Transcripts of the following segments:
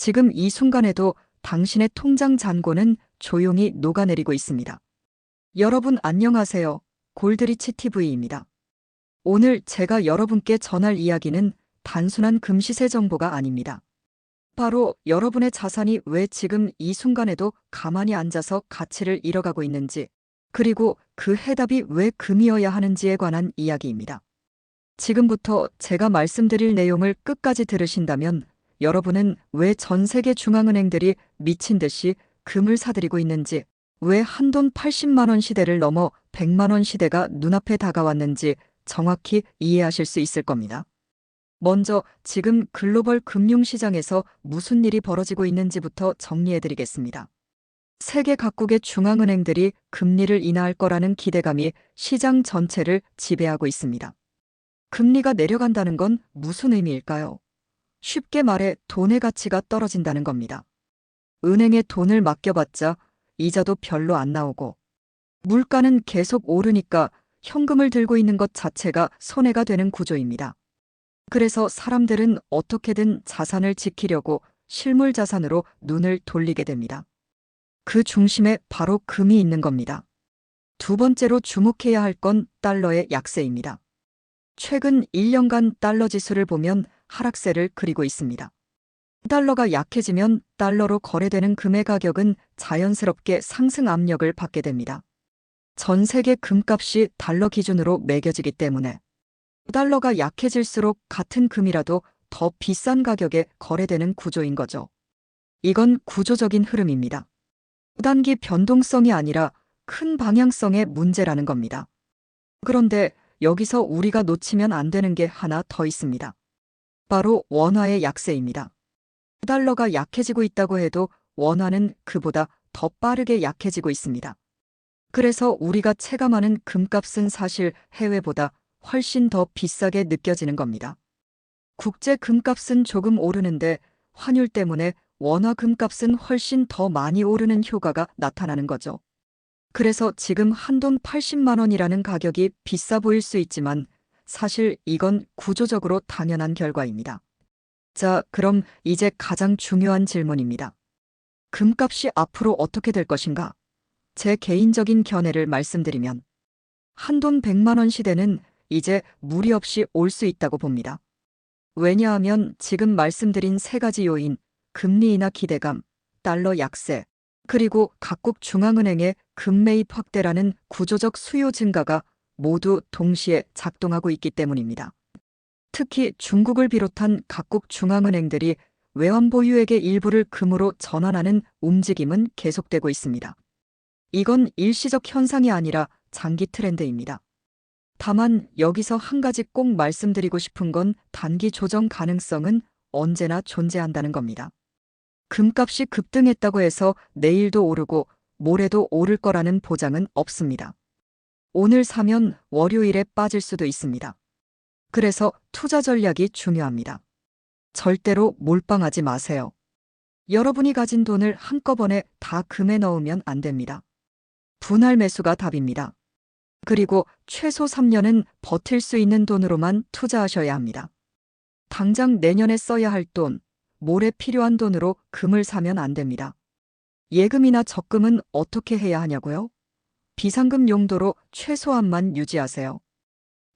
지금 이 순간에도 당신의 통장 잔고는 조용히 녹아내리고 있습니다. 여러분 안녕하세요. 골드리치 TV입니다. 오늘 제가 여러분께 전할 이야기는 단순한 금시세 정보가 아닙니다. 바로 여러분의 자산이 왜 지금 이 순간에도 가만히 앉아서 가치를 잃어가고 있는지, 그리고 그 해답이 왜 금이어야 하는지에 관한 이야기입니다. 지금부터 제가 말씀드릴 내용을 끝까지 들으신다면 여러분은 왜 전 세계 중앙은행들이 미친 듯이 금을 사들이고 있는지, 왜 한돈 80만원 시대를 넘어 100만원 시대가 눈앞에 다가왔는지 정확히 이해하실 수 있을 겁니다. 먼저 지금 글로벌 금융시장에서 무슨 일이 벌어지고 있는지부터 정리해드리겠습니다. 세계 각국의 중앙은행들이 금리를 인하할 거라는 기대감이 시장 전체를 지배하고 있습니다. 금리가 내려간다는 건 무슨 의미일까요? 쉽게 말해 돈의 가치가 떨어진다는 겁니다. 은행에 돈을 맡겨봤자 이자도 별로 안 나오고 물가는 계속 오르니까 현금을 들고 있는 것 자체가 손해가 되는 구조입니다. 그래서 사람들은 어떻게든 자산을 지키려고 실물 자산으로 눈을 돌리게 됩니다. 그 중심에 바로 금이 있는 겁니다. 두 번째로 주목해야 할 건 달러의 약세입니다. 최근 1년간 달러 지수를 보면 하락세를 그리고 있습니다. 달러가 약해지면 달러로 거래되는 금의 가격은 자연스럽게 상승 압력을 받게 됩니다. 전 세계 금값이 달러 기준으로 매겨지기 때문에 달러가 약해질수록 같은 금이라도 더 비싼 가격에 거래되는 구조인 거죠. 이건 구조적인 흐름입니다. 단기 변동성이 아니라 큰 방향성의 문제라는 겁니다. 그런데 여기서 우리가 놓치면 안 되는 게 하나 더 있습니다. 바로 원화의 약세입니다. 달러가 약해지고 있다고 해도 원화는 그보다 더 빠르게 약해지고 있습니다. 그래서 우리가 체감하는 금값은 사실 해외보다 훨씬 더 비싸게 느껴지는 겁니다. 국제 금값은 조금 오르는데 환율 때문에 원화 금값은 훨씬 더 많이 오르는 효과가 나타나는 거죠. 그래서 지금 한돈 80만 원이라는 가격이 비싸 보일 수 있지만 사실 이건 구조적으로 당연한 결과입니다. 자, 그럼 이제 가장 중요한 질문입니다. 금값이 앞으로 어떻게 될 것인가? 제 개인적인 견해를 말씀드리면 한돈 100만 원 시대는 이제 무리 없이 올 수 있다고 봅니다. 왜냐하면 지금 말씀드린 세 가지 요인, 금리 인하 기대감, 달러 약세, 그리고 각국 중앙은행의 금매입 확대라는 구조적 수요 증가가 모두 동시에 작동하고 있기 때문입니다. 특히 중국을 비롯한 각국 중앙은행들이 외환 보유액의 일부를 금으로 전환하는 움직임은 계속되고 있습니다. 이건 일시적 현상이 아니라 장기 트렌드입니다. 다만 여기서 한 가지 꼭 말씀드리고 싶은 건 단기 조정 가능성은 언제나 존재한다는 겁니다. 금값이 급등했다고 해서 내일도 오르고 모레도 오를 거라는 보장은 없습니다. 오늘 사면 월요일에 빠질 수도 있습니다. 그래서 투자 전략이 중요합니다. 절대로 몰빵하지 마세요. 여러분이 가진 돈을 한꺼번에 다 금에 넣으면 안 됩니다. 분할 매수가 답입니다. 그리고 최소 3년은 버틸 수 있는 돈으로만 투자하셔야 합니다. 당장 내년에 써야 할 돈, 모레 필요한 돈으로 금을 사면 안 됩니다. 예금이나 적금은 어떻게 해야 하냐고요? 비상금 용도로 최소한만 유지하세요.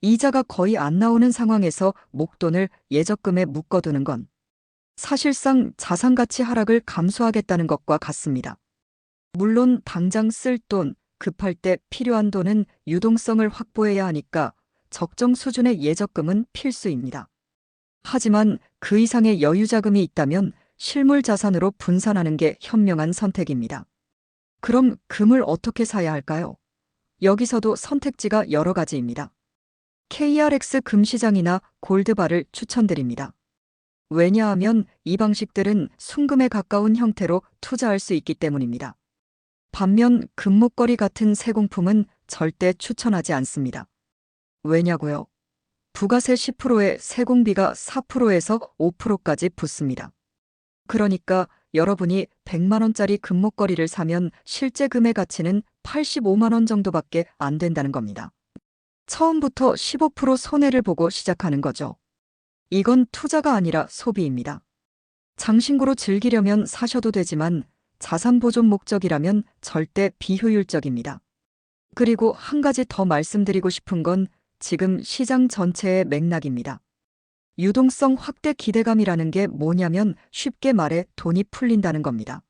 이자가 거의 안 나오는 상황에서 목돈을 예적금에 묶어두는 건 사실상 자산 가치 하락을 감수하겠다는 것과 같습니다. 물론 당장 쓸 돈, 급할 때 필요한 돈은 유동성을 확보해야 하니까 적정 수준의 예적금은 필수입니다. 하지만 그 이상의 여유 자금이 있다면 실물 자산으로 분산하는 게 현명한 선택입니다. 그럼 금을 어떻게 사야 할까요? 여기서도 선택지가 여러 가지입니다. KRX 금시장이나 골드바를 추천드립니다. 왜냐하면 이 방식들은 순금에 가까운 형태로 투자할 수 있기 때문입니다. 반면 금목걸이 같은 세공품은 절대 추천하지 않습니다. 왜냐고요? 부가세 10%에 세공비가 4%에서 5%까지 붙습니다. 그러니까 여러분이 100만원짜리 금목걸이를 사면 실제 금의 가치는 85만원 정도밖에 안 된다는 겁니다. 처음부터 15% 손해를 보고 시작하는 거죠. 이건 투자가 아니라 소비입니다. 장신구로 즐기려면 사셔도 되지만 자산 보존 목적이라면 절대 비효율적입니다. 그리고 한 가지 더 말씀드리고 싶은 건 지금 시장 전체의 맥락입니다. 유동성 확대 기대감이라는 게 뭐냐면 쉽게 말해 돈이 풀린다는 겁니다.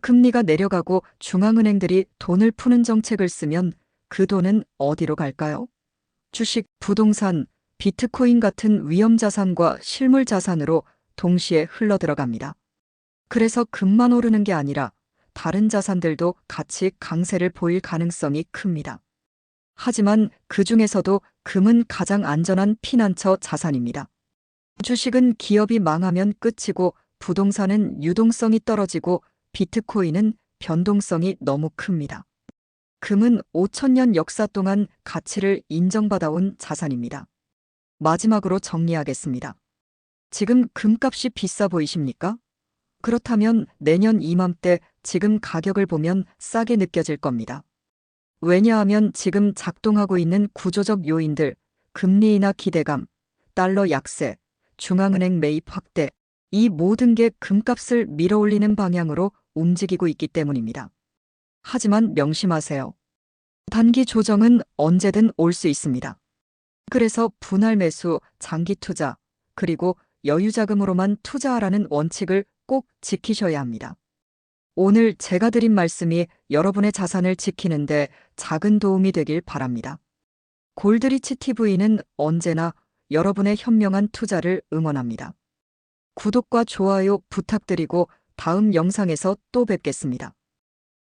금리가 내려가고 중앙은행들이 돈을 푸는 정책을 쓰면 그 돈은 어디로 갈까요? 주식, 부동산, 비트코인 같은 위험 자산과 실물 자산으로 동시에 흘러 들어갑니다. 그래서 금만 오르는 게 아니라 다른 자산들도 같이 강세를 보일 가능성이 큽니다. 하지만 그 중에서도 금은 가장 안전한 피난처 자산입니다. 주식은 기업이 망하면 끝이고 부동산은 유동성이 떨어지고 비트코인은 변동성이 너무 큽니다. 금은 5천년 역사 동안 가치를 인정받아온 자산입니다. 마지막으로 정리하겠습니다. 지금 금값이 비싸 보이십니까? 그렇다면 내년 이맘때 지금 가격을 보면 싸게 느껴질 겁니다. 왜냐하면 지금 작동하고 있는 구조적 요인들, 금리 인하 기대감, 달러 약세, 중앙은행 매입 확대, 이 모든 게 금값을 밀어올리는 방향으로 움직이고 있기 때문입니다. 하지만 명심하세요. 단기 조정은 언제든 올 수 있습니다. 그래서 분할 매수, 장기 투자, 그리고 여유 자금으로만 투자하라는 원칙을 꼭 지키셔야 합니다. 오늘 제가 드린 말씀이 여러분의 자산을 지키는데 작은 도움이 되길 바랍니다. 골드리치 TV는 언제나 여러분의 현명한 투자를 응원합니다. 구독과 좋아요 부탁드리고 다음 영상에서 또 뵙겠습니다.